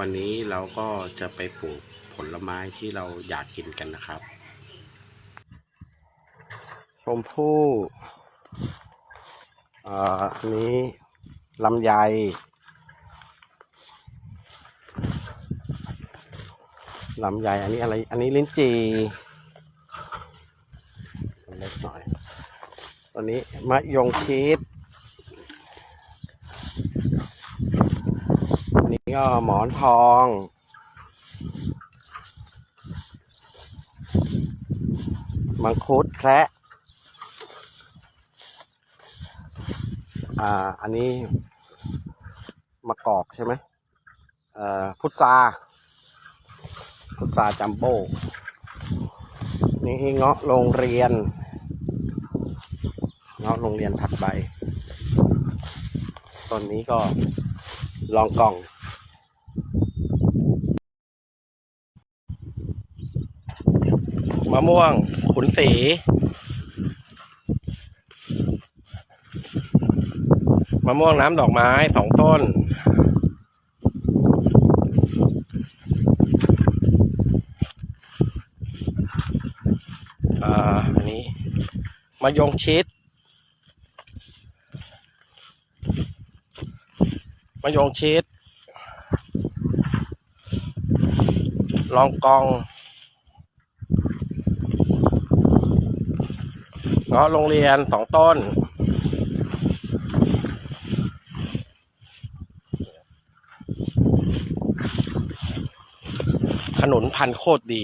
วันนี้เราก็จะไปปลูกผลไม้ที่เราอยากกินกันนะครับ ชมพู่อ่าอันนี้ลำไยลำไยอันนี้อะไร อันนี้ลิ้นจี่เล็กหน่อย ตัวนี้มะยงชิ ดอันนี้ก็หมอนทอง มังคุดแคระอ่า อันนี้มะกอกใช่ไหมเอ่อพุทราพุทราจัมโบ้นี่เงาะโรงเรียน เงาะโรงเรียนผัดใบต้นนี้ก็ลองกล่อง มะม่วง ขุนสีมะม่วงน้ำดอกไม้สองต้น อ่า อันนี้มะยงชิดมะยงชิด ลองกอง เงาะโรงเรียนสองต้น ขนุนพันโคตรดี